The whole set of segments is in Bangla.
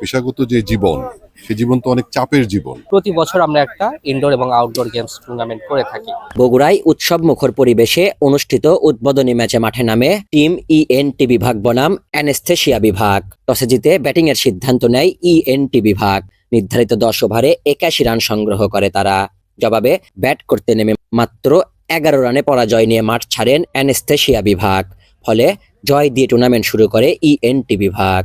পেশাগত যে জীবন সে জীবন তো অনেক চাপের জীবন। প্রতি বছর আমরা একটা ইনডোর এবং আউটডোর গেমস টুর্নামেন্ট করে থাকি। বগুড়ায় উৎসব মুখর পরিবেশে অনুষ্ঠিত উদ্বোধনী ম্যাচে মাঠে নামে টিম ইএনটি বিভাগ বনাম অ্যানেস্থেশিয়া বিভাগ। টসে জিতে ব্যাটিং এর সিদ্ধান্ত নেয় ইএনটি বিভাগ নির্ধারিত দশ ওভারে একাশি রান সংগ্রহ করে তারা। জবাবে ব্যাট করতে নেমে মাত্র এগারো রানে পরাজয় নিয়ে মাঠ ছাড়েন অ্যানেস্থেশিয়া বিভাগ। ফলে জয় দিয়ে টুর্নামেন্ট শুরু করে ইএনটি বিভাগ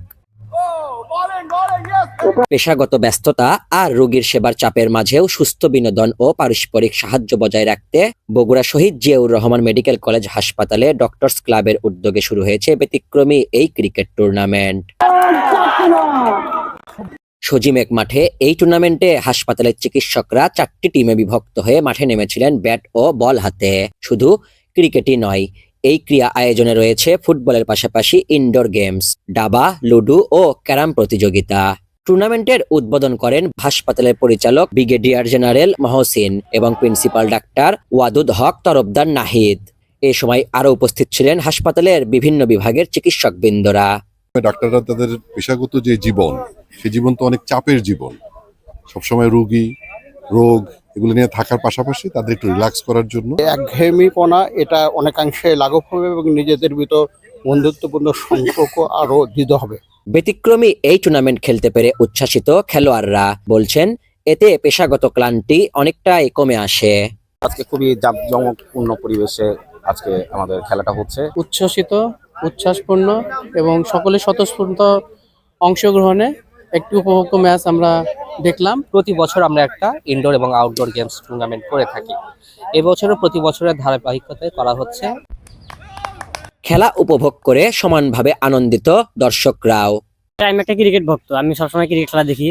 পেশাগত ব্যস্ততা আর রোগীর সেবার চাপের মাঝেও সুস্থ বিনোদন ও পারস্পরিক সাহায্য বজায় রাখতে বগুড়া শহীদ জিয়াউর রহমান মেডিকেল কলেজ হাসপাতালে ডক্টরস ক্লাবের উদ্যোগে শুরু হয়েছে ব্যতিক্রমী এই ক্রিকেট টুর্নামেন্ট। সজিমেক মাঠে এই টুর্নামেন্টে হাসপাতালের চিকিৎসকরা চারটি টিমে বিভক্ত হয়ে মাঠে নেমেছিলেন ব্যাট ও বল হাতে। শুধু ক্রিকেটই নয় এই ক্রিয়া আয়োজনে রয়েছে ফুটবলের পাশাপাশি ইনডোর গেমস ডাবা, লুডু ও ক্যারাম প্রতিযোগিতা। টুর্নামেন্টের উদ্বোধন করেন হাসপাতালের পরিচালক ব্রিগেডিয়ার জেনারেল মহসিন এবং প্রিন্সিপাল ডাক্তার ওয়াদুদ হক তরফদার নাহিদ। এ সময় আরও উপস্থিত ছিলেন হাসপাতালের বিভিন্ন বিভাগের চিকিৎসক বৃন্দরা ডাক্তাররা তাদের পেশাগত যে জীবন, সে জীবন তো অনেক চাপের জীবন। সবসময় রোগী রোগ এগুলো নিয়ে থাকার পাশাপাশি তাদের একটু রিল্যাক্স করার জন্য। একঘেয়েমিপনা এটা অনেকাংশে লাঘব হবে এবং নিজেদের ভিতর বন্ধুত্বপূর্ণ সম্পর্ক আরও দৃঢ় হবে। ব্যতিক্রমী এই টুর্নামেন্ট খেলতে পেরে উচ্ছ্বাসিত খেলোয়াড়রা বলছেন এতে পেশাগত ক্লান্তি অনেকটাই কমে আসে। আজকে খুবই জাঁকজমকপূর্ণ পরিবেশে আজকে আমাদের খেলাটা হচ্ছে। উচ্ছ্বসিত উচ্ছ্বাসপূর্ণ এবং সকলে স্বতঃস্ফূর্ত অংশগ্রহণে একটি উপভোগ্য ম্যাচ আমরা দেখলাম। প্রতি বছর আমরা একটা ইনডোর এবং আউটডোর গেমস টুর্নামেন্ট করে থাকি। এবছরও প্রতি বছরের ধারাবাহিকতায় করা হচ্ছে। খেলা উপভোগ করে সমানভাবে আনন্দিত দর্শকরাও। আমি একটা ক্রিকেট ভক্ত আমি সবসময় ক্রিকেট খেলা দেখি।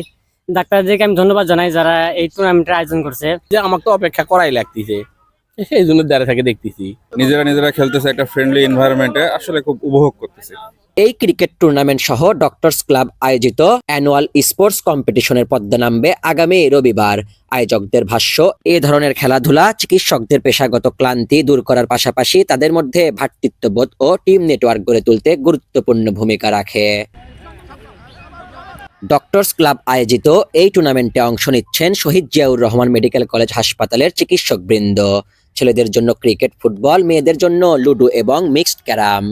ডাক্তারদেরকে আমি ধন্যবাদ জানাই যারা এই টুর্নামেন্টের আয়োজন করছে। যে আমাকে তো অপেক্ষা করাই লাগতেছে সেই জন্য দাঁড়িয়ে থেকে দেখতেছি। নিজেরা নিজেরা খেলতেছে একটা ফ্রেন্ডলি এনভায়রনমেন্টে আসলে খুব উপভোগ করতেছে। এই ক্রিকেট টুর্নামেন্ট সহ ডক্টরস ক্লাব আয়োজিত অ্যানুয়াল স্পোর্টস কম্পিটিশনের পদ্মা নামবে আগামী রবিবার। আয়োজকদের ভাষ্য, এ ধরনের খেলাধুলা চিকিৎসকদের পেশাগত ক্লান্তি দূর করার পাশাপাশি তাদের মধ্যে ভ্রাতৃত্ববোধ ও টিম নেটওয়ার্ক গড়ে তুলতে গুরুত্বপূর্ণ ভূমিকা রাখে। ডক্টরস ক্লাব আয়োজিত এই টুর্নামেন্টে অংশ নিচ্ছেন শহীদ জিয়াউর রহমান মেডিকেল কলেজ হাসপাতালের চিকিৎসকবৃন্দ। ছেলেদের জন্য ক্রিকেট, ফুটবল, মেয়েদের জন্য লুডো এবং মিক্সড ক্যারাম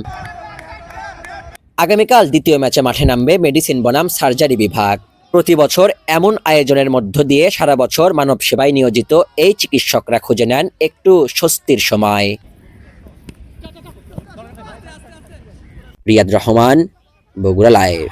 আগামীকাল দ্বিতীয় ম্যাচে মাঠে নামবে মেডিসিন বনাম সার্জারি বিভাগ। প্রতি বছর এমন আয়োজনের মধ্য দিয়ে সারা বছর মানব সেবায় নিয়োজিত এই চিকিৎসকরা খুঁজে নেন একটু স্বস্তির সময়। রিয়াদ রহমান, বগুড়া লাইভ।